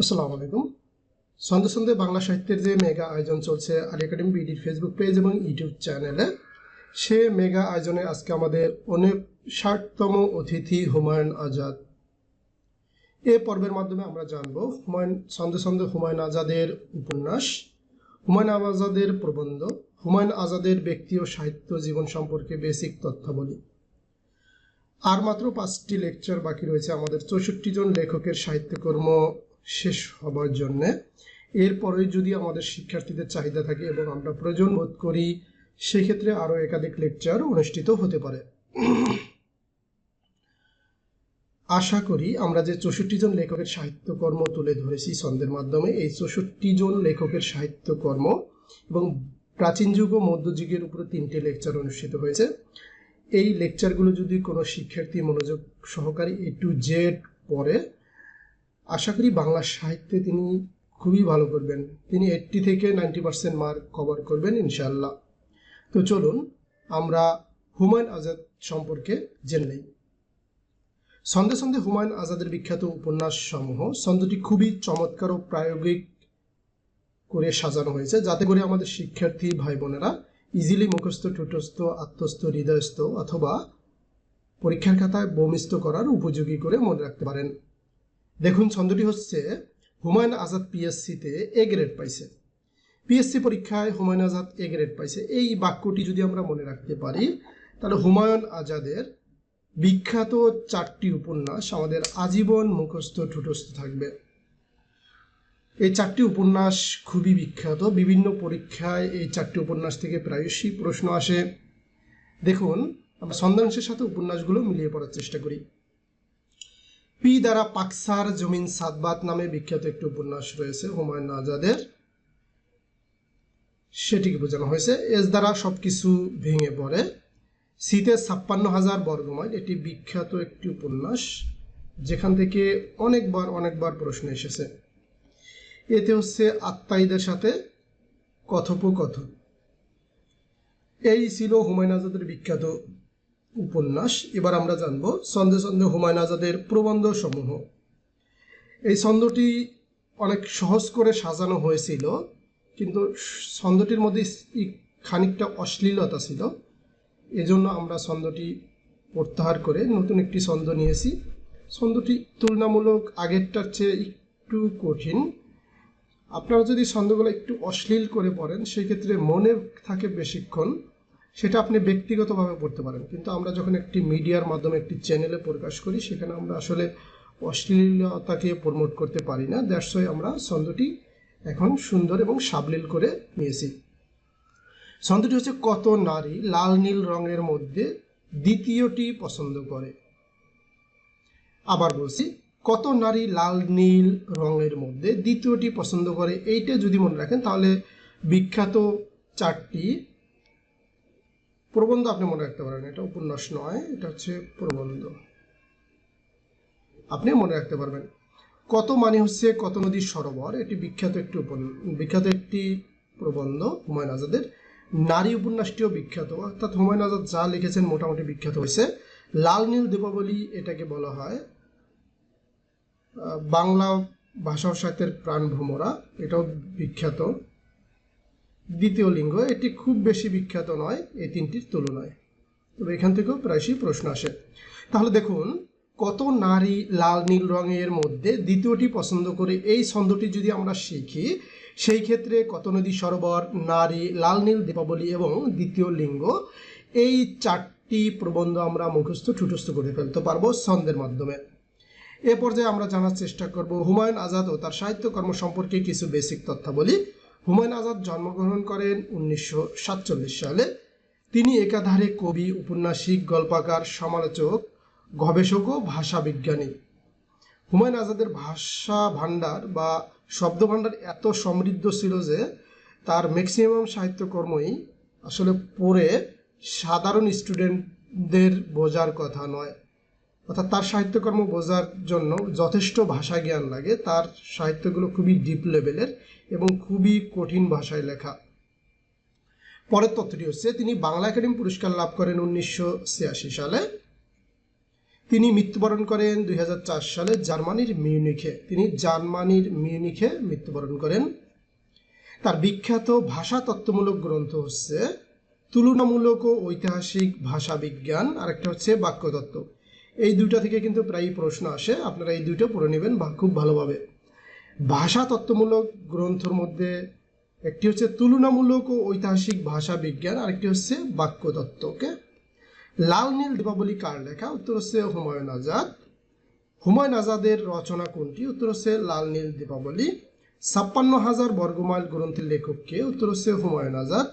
আসসালামু আলাইকুম। সন্ধ্যে সন্ধ্যে বাংলা সাহিত্যের যে মেগা আয়োজন চলছে আলী একাডেমি বিডির ফেসবুক পেজ এবং ইউটিউব চ্যানেলে, সে মেগা আয়োজনে আজকে আমাদের অনেক ষাটতম অতিথি হুমায়ুন আজাদ। এ পর্বের মাধ্যমে আমরা জানব হুমায়ুন সন্ধ্যে সন্ধ্যে হুমায়ুন আজাদের উপন্যাস, হুমায়ুন আজাদের প্রবন্ধ, হুমায়ুন আজাদের ব্যক্তি ও সাহিত্য জীবন সম্পর্কে বেসিক তথ্যাবলী। আর মাত্র পাঁচটি লেকচার বাকি রয়েছে আমাদের চৌষট্টি জন লেখকের সাহিত্যকর্ম শেষ হবার জন্যে। এরপরে যদি আমাদের শিক্ষার্থীদের চাহিদা থাকে এবং আমরা প্রয়োজন বোধ করি, সেক্ষেত্রে আরও একাধিক লেকচার অনুষ্ঠিত হতে পারে। আশা করি আমরা যে চৌষট্টি জন লেখকের সাহিত্যকর্ম তুলে ধরেছি ছন্দের মাধ্যমে, এই চৌষট্টি জন লেখকের সাহিত্যকর্ম এবং প্রাচীন যুগ ও মধ্যযুগের উপরে তিনটে লেকচার অনুষ্ঠিত হয়েছে। এই লেকচারগুলো যদি কোনো শিক্ষার্থী মনোযোগ সহকারী এ টু জেড পড়ে আশা করি বাংলা সাহিত্যে তিনি খুবই ভালো করবেন। তিনি এইট্টি থেকে নাইনটি পার্সেন্ট মার্ক কভার করবেন ইনশাল্লাহ তো চলুন, আমরা হুমায়ুন আজাদ সম্পর্কে জেনে নেই। সন্ধে সন্ধে হুমায়ুন আজাদের বিখ্যাত উপন্যাস সমূহ ছন্দটি খুবই চমৎকার ও প্রায়োগিক করে সাজানো হয়েছে, যাতে করে আমাদের শিক্ষার্থী ভাই বোনেরা ইজিলি মুখস্থ, ঠোঁটস্থ, আত্মস্থ, হৃদয়স্থ অথবা পরীক্ষার খাতায় বমিস্থ করার উপযোগী করে মনে রাখতে পারেন। দেখুন, ছন্দটি হচ্ছে, হুমায়ুন আজাদ পিএসসিতে এ গ্রেড পাইছে। পিএসসি পরীক্ষায় হুমায়ুন আজাদ এ গ্রেড পাইছে। এই বাক্যটি যদি আমরা মনে রাখতে পারি, তাহলে হুমায়ুন আজাদের বিখ্যাত চারটি উপন্যাস আমাদের আজীবন মুখস্থ ঠুটস্থ থাকবে। এই চারটি উপন্যাস খুবই বিখ্যাত। বিভিন্ন পরীক্ষায় এই চারটি উপন্যাস থেকে প্রায়শই প্রশ্ন আসে। দেখুন, আমরা ছন্দাংশের সাথে উপন্যাসগুলো মিলিয়ে পড়ার চেষ্টা করি। পি দ্বারা পাকসার জমিন সাদবাত নামে বিখ্যাত একটি উপন্যাস রয়েছে, হুমায়ুন আজাদের। সেটিকে বোঝানো হয়েছে। এস দ্বারা সবকিছু ভেঙে পড়ে। শীতে ছাপ্পান্ন হাজার বর্গমাইল এটি বিখ্যাত একটি উপন্যাস, যেখান থেকে অনেকবার অনেকবার প্রশ্ন এসেছে। এতে হচ্ছে আত্মাইদের সাথে কথোপকথন। এই ছিল হুমায়ুন আজাদের বিখ্যাত উপন্যাস। এবার আমরা জানব সন্ধে সন্ধে হুমায়ুন আজাদের প্রবন্ধ সমূহ এই ছন্দটি অনেক সহজ করে সাজানো হয়েছিল, কিন্তু ছন্দটির মধ্যে খানিকটা অশ্লীলতা ছিল। এজন্য আমরা ছন্দটি প্রত্যাহার করে নতুন একটি ছন্দ নিয়েছি। ছন্দটি তুলনামূলক আগেরটার চেয়ে একটু কঠিন। আপনারা যদি ছন্দগুলো একটু অশ্লীল করে পড়েন, সেক্ষেত্রে মনে থাকে বেশিক্ষণ। সেটা আপনি ব্যক্তিগতভাবে পড়তে পারেন। কিন্তু আমরা যখন একটি মিডিয়ার মাধ্যমে একটি চ্যানেলে প্রকাশ করি, সেখানে আমরা আসলে অশ্লীলতাকে প্রমোট করতে পারি না। দ্যাটস আমরা ছন্দটি এখন সুন্দর এবং সাবলীল করে নিয়েছি। ছন্দটি হচ্ছে কত নারী লাল নীল রঙের মধ্যে দ্বিতীয়টি পছন্দ করে। আবার বলছি, কত নারী লাল নীল রঙের মধ্যে দ্বিতীয়টি পছন্দ করে? এইটা যদি মনে রাখেন, তাহলে বিখ্যাত চারটি প্রবন্ধ আপনি মনে রাখতে পারেন, এটা উপন্যাস নয়, এটা হচ্ছে প্রবন্ধ। আপনি মনে রাখতে পারবেন, কত মানে হচ্ছে কত নদীর সরোবর, এটি বিখ্যাত একটি বিখ্যাত একটি প্রবন্ধ, হুমায়ুন আজাদের। নারী উপন্যাসটিও বিখ্যাত, অর্থাৎ হুমায়ুন আজাদ যা লিখেছেন মোটামুটি বিখ্যাত হয়েছে। লাল নীল দীপাবলি এটাকে বলা হয়। বাংলা ভাষা সাহিত্যের প্রাণ ভ্রমরা এটাও বিখ্যাত। দ্বিতীয় লিঙ্গ, এটি খুব বেশি বিখ্যাত নয়, এই তিনটির তুলনায়। তবে এখান থেকেও প্রায়শই প্রশ্ন আসে। তাহলে দেখুন, কত নারী লাল, নীল রঙের মধ্যে দ্বিতীয়টি পছন্দ করে এই ছন্দটি যদি আমরা শিখি, সেই ক্ষেত্রে কত নদী সরোবর, নারী, লাল, নীল, দীপাবলি এবং দ্বিতীয় লিঙ্গ, এই চারটি প্রবন্ধ আমরা মুখস্থ ঠুটস্থ করে ফেলতে পারব ছন্দের মাধ্যমে। এ পর্যায়ে আমরা জানার চেষ্টা করব হুমায়ুন আজাদ ও তার সাহিত্যকর্ম সম্পর্কে কিছু বেসিক তথ্যাবলী। হুমায়ুন আজাদ জন্মগ্রহণ করেন উনিশশো সাতচল্লিশ সালে। তিনি একাধারে কবি, উপন্যাসিক, গল্পাকার, সমালোচক, গবেষক ও ভাষা বিজ্ঞানী। হুমায়ুন আজাদের ভাষা ভাণ্ডার বা শব্দ ভাণ্ডার এত সমৃদ্ধ ছিল যে তার ম্যাক্সিমাম সাহিত্যকর্মই আসলে পড়ে সাধারণ স্টুডেন্টদের বোঝার কথা নয়। অর্থাৎ তার সাহিত্যকর্ম বোঝার জন্য যথেষ্ট ভাষা জ্ঞান লাগে, তার সাহিত্যগুলো খুবই ডিপ লেভেলের এবং খুবই কঠিন ভাষায় লেখা। পরের তথ্যটি হচ্ছে, তিনি বাংলা একাডেমি পুরস্কার লাভ করেন উনিশশো ছিয়াশি সালে। তিনি মৃত্যুবরণ করেন দুই হাজার চার সালে জার্মানির মিউনিখে। তিনি জার্মানির মিউনিখে মৃত্যুবরণ করেন। তার বিখ্যাত ভাষা তত্ত্বমূলক গ্রন্থ হচ্ছে, তুলনামূলক ও ঐতিহাসিক ভাষা বিজ্ঞান আর একটা হচ্ছে বাক্যতত্ত্ব। এই দুইটা থেকে কিন্তু প্রায়ই প্রশ্ন আসে। আপনারা এই দুইটা পড়ে নেবেন খুব ভালোভাবে। ভাষা তত্ত্বমূলক গ্রন্থর মধ্যে একটি হচ্ছে তুলনামূলক ও ঐতিহাসিক ভাষা বিজ্ঞান আরেকটি হচ্ছে বাক্যতত্ত্ব, ওকে? লাল নীল দীপাবলি কার লেখা? উত্তর হচ্ছে হুমায়ুন আজাদ। হুমায়ুন আজাদের রচনা কোনটি? উত্তর হচ্ছে লাল নীল দীপাবলি। ছাপ্পান্ন হাজার বর্গমাইল গ্রন্থের লেখককে উত্তর হচ্ছে হুমায়ুন আজাদ।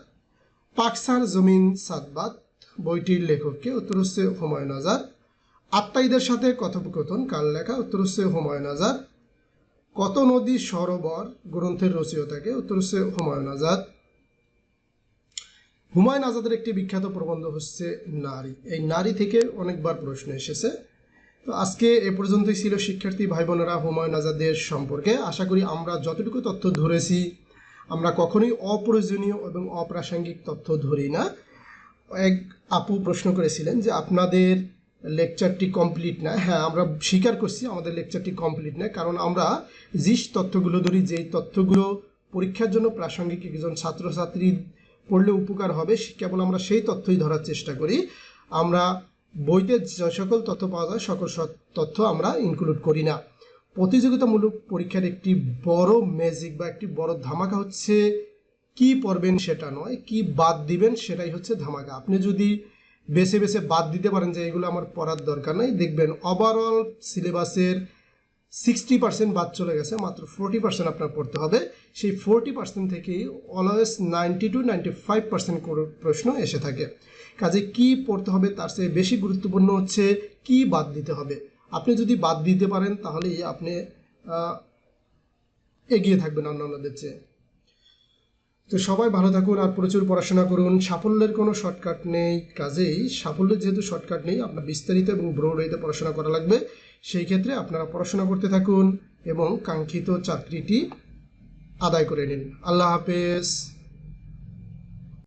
পাকসার জমিন সাদবাত বইটির লেখককে উত্তর হচ্ছে হুমায়ুন আজাদ। আত্মাইদের সাথে কথোপকথন কার লেখা? উত্তর হচ্ছে হুমায়ুন আজাদ। কত নদী সরোবর? গ্রন্থের রচয়িতাকে উত্তর হচ্ছে হুমায়ুন আজাদ। হুমায়ুন আজাদের একটি বিখ্যাত প্রবন্ধ হচ্ছে নারী। এই নারী থেকে অনেকবার প্রশ্ন এসেছে। তো আজকে এ পর্যন্তই ছিল শিক্ষার্থী ভাই বোনেরা হুমায়ুন আজাদের সম্পর্কে। আশা করি আমরা যতটুকু তথ্য ধরেছি, আমরা কখনোই অপ্রয়োজনীয় এবং অপ্রাসঙ্গিক তথ্য ধরি না। এক আপু প্রশ্ন করেছিলেন যে, আপনাদের লেকচারটি কমপ্লিট না। হ্যাঁ আমরা স্বীকার করছি আমাদের লেকচারটি কমপ্লিট না, কারণ আমরা যে তথ্যগুলো ধরি, যেই তথ্যগুলো পরীক্ষার জন্য প্রাসঙ্গিক একজন ছাত্রছাত্রী পড়লে উপকার হবে কেবল আমরা সেই তথ্যই ধরার চেষ্টা করি। আমরা বইতে যে সকল তথ্য পাওয়া যায়, সকল তথ্য আমরা ইনক্লুড করি না। প্রতিযোগিতামূলক পরীক্ষার একটি বড় ম্যাজিক বা একটি বড় ধামাকা হচ্ছে, কি পড়বেন সেটা নয়, কি বাদ দিবেন সেটাই হচ্ছে ধামাকা। আপনি যদি বেছে বেছে বাদ দিতে পারেন যে এগুলো আমার পড়ার দরকার নাই। দেখবেন ওভারঅল সিলেবাসের সিক্সটি পার্সেন্ট বাদ চলে গেছে, মাত্র ফোরটি পার্সেন্ট আপনার পড়তে হবে। সেই ফোরটি পার্সেন্ট থেকেই always ninety two ninety five percent প্রশ্ন এসে থাকে। কাজে কি পড়তে হবে তার চেয়ে বেশি গুরুত্বপূর্ণ হচ্ছে কি বাদ দিতে হবে। আপনি যদি বাদ দিতে পারেন তাহলেই আপনি এগিয়ে থাকবেন অন্যান্যদের চেয়ে। তো সবাই ভালো থাকুন আর প্রচুর পড়াশোনা করুন। সাফল্যের কোনো শর্টকাট নেই। কাজেই সাফল্যের যেহেতু শর্টকাট নেই, আপনার বিস্তারিত এবং ব্রড হইতে পড়াশোনা করা লাগবে। সেই ক্ষেত্রে আপনারা পড়াশোনা করতে থাকুন এবং কাঙ্ক্ষিত চাকরিটি আদায় করে নিন। আল্লাহ হাফেজ।